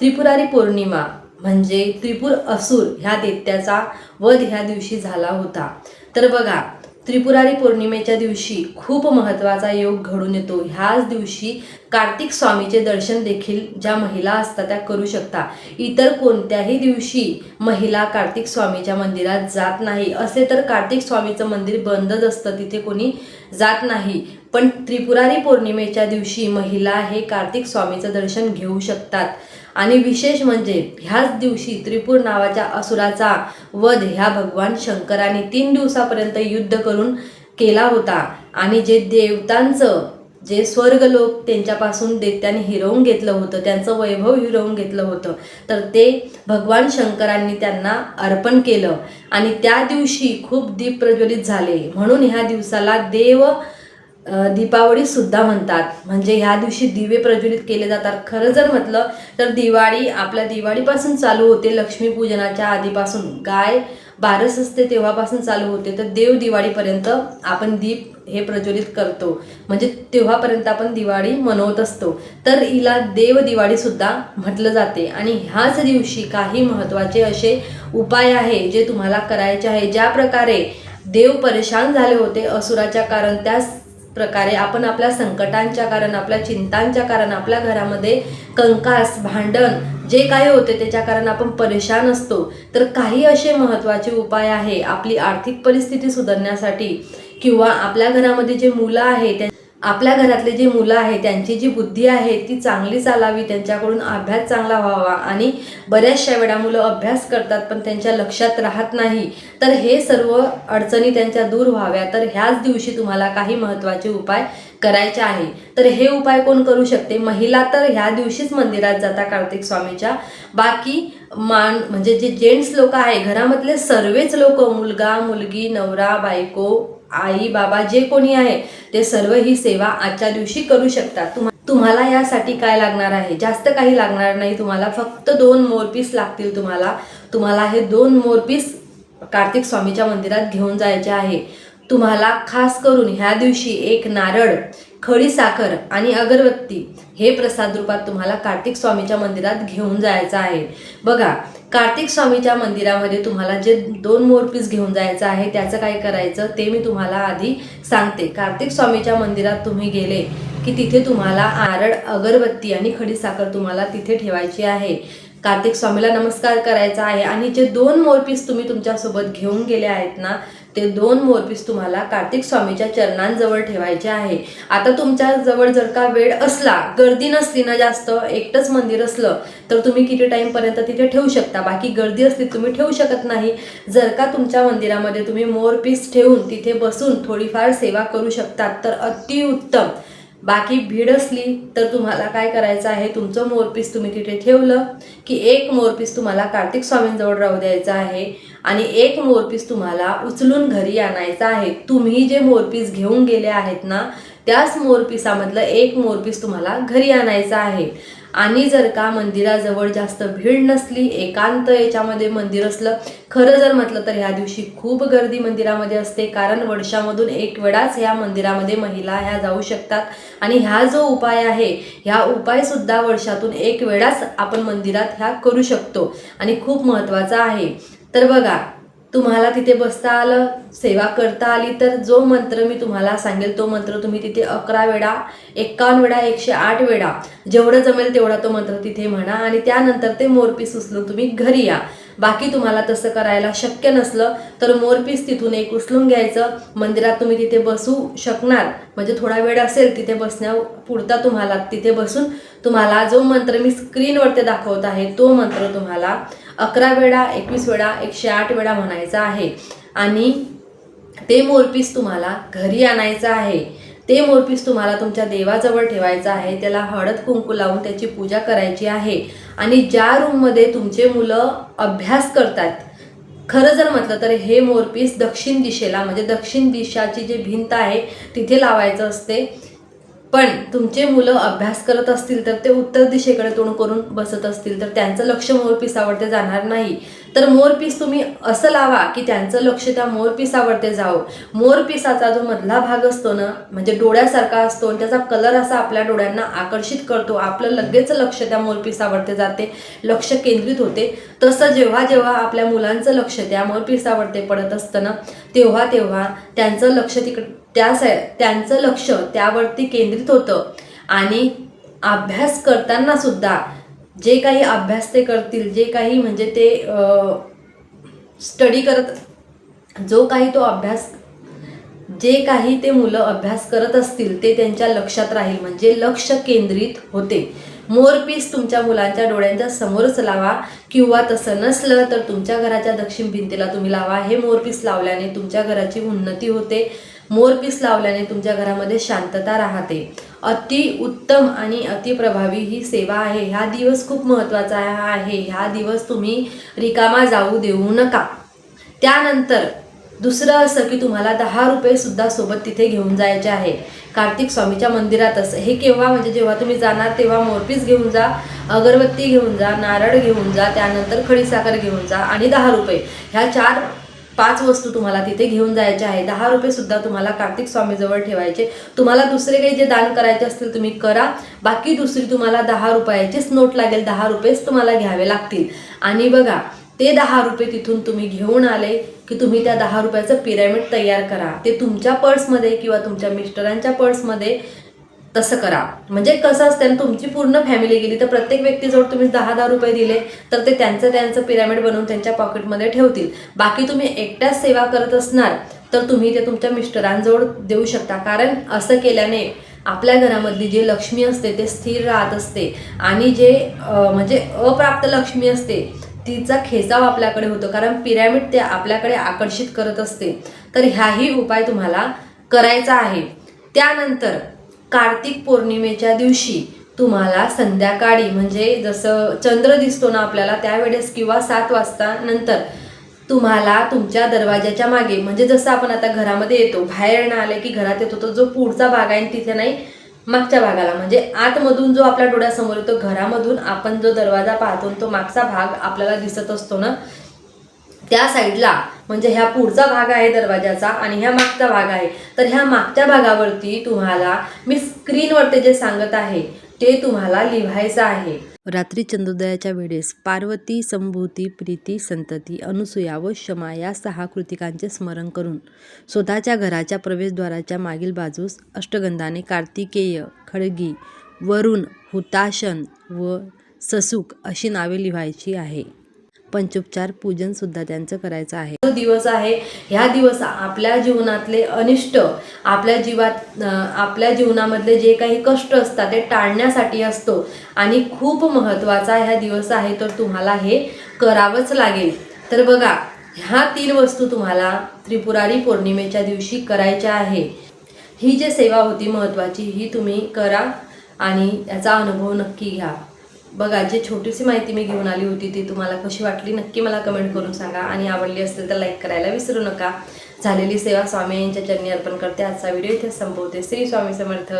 त्रिपुरारी पौर्णिमा म्हणजे त्रिपुर असुर ह्या दैत्याचा वध ह्या दिवशी झाला होता. तर बघा त्रिपुरारी पौर्णिमेच्या दिवशी खूप महत्त्वाचा योग घडून येतो. ह्याच दिवशी कार्तिक स्वामीचे दर्शन देखील ज्या महिला असतात त्या करू शकता. इतर कोणत्याही दिवशी महिला कार्तिक स्वामीच्या मंदिरात जात नाही. असे तर कार्तिक स्वामीचं मंदिर बंदच असतं तिथे कोणी जात नाही. पण त्रिपुरारी पौर्णिमेच्या दिवशी महिला हे कार्तिक स्वामीचं दर्शन घेऊ शकतात. आणि विशेष म्हणजे ह्याच दिवशी त्रिपूर नावाच्या असुराचा वध ह्या भगवान शंकराने तीन दिवसापर्यंत युद्ध करून केला होता. आणि जे देवतांचं जे स्वर्गलोक त्यांच्यापासून दैत्याने हिरवून घेतलं होतं त्यांचं वैभव हिरवून घेतलं होतं तर ते भगवान शंकरांनी त्यांना अर्पण केलं. आणि त्या दिवशी खूप दीप प्रज्वलित झाले. म्हणून ह्या दिवसाला देव अ, दीपावली सुद्धा म्हणतात. म्हणजे ह्या दिवशी दिवे प्रज्वलित केले जातात. खरं जर म्हटलं तर दिवाळी आपल्या दिवाळीपासून चालू होते लक्ष्मीपूजनाच्या आधीपासून. गाय बारस असते तेव्हापासून चालू होते. तर देव दिवाळीपर्यंत आपण दीप हे प्रज्वलित करतो. म्हणजे तेव्हापर्यंत आपण दिवाळी मनवत असतो. तर हिला देव दिवाळी सुद्धा म्हटलं जाते. आणि ह्याच दिवशी काही महत्त्वाचे असे उपाय आहे जे तुम्हाला करायचे आहे. ज्या प्रकारे देव परेशान झाले होते असुराच्या कारण त्यास प्रकारे आपण आपल्या संकटांच्या कारण आपल्या चिंतांच्या कारण आपल्या घरामध्ये कंकास भांडण जे काही होते त्याच्या कारण आपण परेशान असतो. तर काही असे महत्त्वाचे उपाय आहे आपली आर्थिक परिस्थिती सुधारण्यासाठी किंवा आपल्या घरामध्ये जे मुलं आहे त्या आपल्या घरातले जे मुलं आहेत त्यांची जी बुद्धी आहे ती चांगली चालावी त्यांच्याकडून अभ्यास चांगला व्हावा. आणि बऱ्याचशा वेळा मुलं अभ्यास करतात पण त्यांच्या लक्षात राहत नाही. तर हे सर्व अडचणी त्यांच्या दूर व्हाव्या. तर ह्याच दिवशी तुम्हाला काही महत्त्वाचे उपाय करायचे आहे. तर हे उपाय कोण करू शकते? महिला तर ह्या दिवशीच मंदिरात जाता कार्तिक स्वामीच्या. बाकी मान म्हणजे जे जेंट्स लोक आहे घरामधले सर्वच लोक मुलगा मुलगी नवरा बायको आई बाबा जे कोणी आहे ते सर्व ही सेवा आजच्या दिवशी करू शकतात. तुम्हा तुम्हाला यासाठी काय लागणार आहे? जास्त काही लागणार नाही तुम्हाला. फक्त दोन मोरपीस लागतील तुम्हाला. तुम्हाला हे दोन मोरपीस कार्तिक स्वामीच्या मंदिरात घेऊन जायचे आहे. तुम्हाला खास करून ह्या दिवशी एक नारळ खडी साखर आणि अगरबत्ती हे प्रसाद रूपात तुम्हाला कार्तिक स्वामीच्या मंदिरात घेऊन जायचं आहे. बघा कार्तिक स्वामीच्या मंदिरामध्ये तुम्हाला जे दोन मोरपीस घेऊन जायचं आहे त्याचं काय करायचं ते मी तुम्हाला आधी सांगते. कार्तिक स्वामीच्या मंदिरात तुम्ही गेले की तिथे तुम्हाला नारळ अगरबत्ती आणि खडी साखर तुम्हाला तिथे ठेवायची आहे. कार्तिक स्वामीला नमस्कार करायचा आहे आणि जे दोन मोरपीस तुम्ही तुमच्यासोबत घेऊन गेले आहेत ना ते दोन मोरपीस तुम्हाला कार्तिक स्वामीच्या चरणांजवळ ठेवायचे आहे. आता तुमच्या जवळ जर का वेळ असला गर्दी नसली ना जास्त एकटंच मंदिर असलं तर तुम्ही किती टाईमपर्यंत तिथे ठेवू शकता? बाकी गर्दी असली तुम्ही ठेवू शकत नाही. जर का तुमच्या मंदिरामध्ये तुम्ही मोरपीस ठेवून तिथे बसून थोडीफार सेवा करू शकतात तर अतिउत्तम. बाकी भीड असली तर तुम्हाला काय करायचं आहे? तुमचं मोरपीस तुम्ही तिथे ठेवलं की एक मोरपीस तुम्हाला कार्तिक स्वामींजवळ राहू द्यायचा आहे आणि एक मोरपीस तुम्हाला उचलून घरी आणायचा आहे. तुम्ही जे मोरपीस घेऊन गेले आहेत ना त्याच मोरपिसामधलं एक मोरपीस तुम्हाला घरी आणायचं आहे. आणि जर का मंदिराजवळ जास्त भीड नसली एकांत याच्यामध्ये मंदिर असलं खरं जर म्हटलं तर ह्या दिवशी खूप गर्दी मंदिरामध्ये असते. कारण वर्षामधून एक वेळाच ह्या मंदिरामध्ये महिला ह्या जाऊ शकतात. आणि ह्या जो उपाय आहे ह्या उपायसुद्धा वर्षातून एक वेळाच आपण मंदिरात ह्या करू शकतो. आणि खूप महत्त्वाचा आहे. तर बघा तुम्हाला तिथे बसता आलं सेवा करता आली तर जो मंत्र मी तुम्हाला सांगेल तो मंत्र तुम्ही तिथे अकरा वेळा एक्कावन्न वेळा एकशे आठ वेळा जेवढं जमेल तेवढा तो मंत्र तिथे म्हणा आणि त्यानंतर ते मोरपीस उचलून तुम्ही घरी या. बाकी तुम्हाला तसं करायला शक्य नसलं तर मोरपीस तिथून एक उचलून घ्यायचं. मंदिरात तुम्ही तिथे बसू शकणार. म्हणजे थोडा वेळ असेल तिथे बसण्या पुरता तुम्हाला तिथे बसून तुम्हाला जो मंत्र मी स्क्रीनवरती दाखवत आहे तो मंत्र तुम्हाला अकरा वेळा एकवीस वेळा एकशे आठ वेळा म्हणायचा आहे. आणि ते मोरपीस तुम्हाला घरी आणायचं आहे. ते मोरपीस तुम्हाला तुमच्या देवाजवळ ठेवायचं आहे. त्याला हळद कुंकू लावून त्याची पूजा करायची आहे. आणि ज्या रूममध्ये तुमचे मुलं अभ्यास करतात खरं जर म्हटलं तर हे मोरपीस दक्षिण दिशेला म्हणजे दक्षिण दिशाची जी भिंत आहे तिथे लावायचं असते. पण तुमचे मुलं अभ्यास करत असतील तर ते उत्तर दिशेकडे तोंड करून बसत असतील तर त्यांचं लक्ष मोरपिसावरती जाणार नाही. तर मोरपीस तुम्ही असं लावा की त्यांचं लक्ष त्या मोरपिसावरती जावं. मोरपिसाचा जो मधला भाग असतो ना म्हणजे डोळ्यासारखा असतो आणि त्याचा कलर असा आपल्या डोळ्यांना आकर्षित करतो. आपलं लगेच लक्ष त्या मोरपिसावरती जाते लक्ष केंद्रित होते. तसं जेव्हा जेव्हा आपल्या मुलांचं लक्ष त्या मोरपिसावरती पडत असतं ना तेव्हा तेव्हा त्यांचं लक्ष तिकडे त्या त्यांचं लक्ष त्यावरती केंद्रित होतं. आणि अभ्यास करताना सुद्धा जे काही अभ्यास ते करतील जे काही म्हणजे ते स्टडी करत जो काही तो अभ्यास जे काही ते मुलं अभ्यास करत असतील ते त्यांच्या लक्षात राहील. म्हणजे लक्ष केंद्रित होते. मोरपीस तुमच्या मुलांच्या डोळ्यांच्या समोरच लावा. किंवा तसं नसलं तर तुमच्या घराच्या दक्षिण भिंतीला तुम्ही लावा. हे मोरपीस लावल्याने तुमच्या घराची उन्नती होते. मोरपीस लावल्याने तुमच्या घरामध्ये शांतता राहते. अति उत्तम आणि अतिप्रभावी ही सेवा आहे. ह्या दिवस खूप महत्त्वाचा आहे. ह्या दिवस तुम्ही रिकामा जाऊ देऊ नका. त्यानंतर दुसरं असं की तुम्हाला दहा रुपयेसुद्धा सोबत तिथे घेऊन जायचे आहे. कार्तिक स्वामीच्या मंदिरातच. हे केव्हा? म्हणजे जेव्हा तुम्ही जाणार तेव्हा मोरपीस घेऊन जा अगरबत्ती घेऊन जा नारळ घेऊन जा त्यानंतर खडीसाखर घेऊन जा आणि दहा रुपये. ह्या चार पाच वस्तू तुम्हाला तिथे घेऊन जायचे आहे. दहा रुपयेसुद्धा तुम्हाला कार्तिक स्वामीजवळ ठेवायचे. तुम्हाला दुसरे काही जे दान करायचे असतील तुम्ही करा. बाकी दुसरी तुम्हाला दहा रुपयाचीच नोट लागेल. दहा रुपयेच तुम्हाला घ्यावे लागतील. आणि बघा ते दहा रुपये तिथून तुम्ही घेऊन आले की तुम्ही त्या दहा रुपयाचं पिरॅमिड तयार करा. ते तुमच्या पर्समध्ये किंवा तुमच्या मिस्टरांच्या पर्समध्ये तसं करा. म्हणजे कसं असतं तुमची पूर्ण फॅमिली गेली तर प्रत्येक व्यक्तीजवळ तुम्ही दहा दहा रुपये दिले तर ते त्यांचं त्यांचं पिरॅमिड बनवून त्यांच्या पॉकेटमध्ये ठेवतील. बाकी तुम्ही एकट्याच सेवा करत असणार तर तुम्ही ते तुमच्या मिस्टरांजवळ देऊ शकता. कारण असं केल्याने आपल्या घरामधली जे लक्ष्मी असते ते स्थिर राहत असते. आणि जे म्हणजे अप्राप्त लक्ष्मी असते तिचा खेचाव आपल्याकडे होतो कारण पिरॅमिड ते आपल्याकडे आकर्षित करत असते. तर ह्याही उपाय तुम्हाला करायचा आहे. त्यानंतर कार्तिक पौर्णिमेच्या दिवशी तुम्हाला संध्याकाळी म्हणजे जसं चंद्र दिसतो ना आपल्याला त्यावेळेस किंवा सात वाजता नंतर तुम्हाला तुमच्या दरवाजाच्या मागे म्हणजे जसं आपण आता घरामध्ये येतो बाहेर न आले की घरात येतो तो जो पुढचा भाग आहे तिथे नाही मागच्या भागाला. म्हणजे आतमधून जो आपल्या डोळ्यासमोर येतो घरामधून आपण जो दरवाजा पाहतो तो मागचा भाग आपल्याला दिसत असतो ना त्या साईडला म्हणजे ह्या पुढचा भाग आहे दरवाजाचा आणि ह्या मागचा भाग आहे. तर ह्या मागच्या भागावरती तुम्हाला मी स्क्रीनवरती जे सांगत आहे ते तुम्हाला लिहायचं आहे. रात्री चंद्रोदयाच्या वेळेस पार्वती संभूती प्रीती संतती अनुसूया व क्षमा या सहा कृतिकांचे स्मरण करून स्वतःच्या घराच्या प्रवेशद्वाराच्या मागील बाजूस अष्टगंधाने कार्तिकेय खडगी वरुण हुताशन व ससुक अशी नावे लिहायची आहे. पंचोपचार पूजन सुद्धा त्यांचं करायचं आहे. जो दिवस आहे ह्या दिवस आपल्या जीवनातले अनिष्ट आपल्या जीवात आपल्या जीवनामधले जे काही कष्ट असतात ते टाळण्यासाठी असतो. आणि खूप महत्त्वाचा ह्या दिवस आहे तर तुम्हाला हे करावंच लागेल. तर बघा ह्या तीन वस्तू तुम्हाला त्रिपुरारी पौर्णिमेच्या दिवशी करायच्या आहे. ही जी सेवा होती महत्त्वाची ही तुम्ही करा आणि याचा अनुभव नक्की घ्या. बघा जी छोटीशी माहिती मी घेऊन आली होती ती तुम्हाला कशी वाटली नक्की मला कमेंट करून सांगा. आणि आवडली असेल तर लाईक करायला विसरू नका. झालेली सेवा स्वामी यांच्या चरणी अर्पण करते. आजचा व्हिडिओ इथे संपवते. श्री स्वामी समर्थ.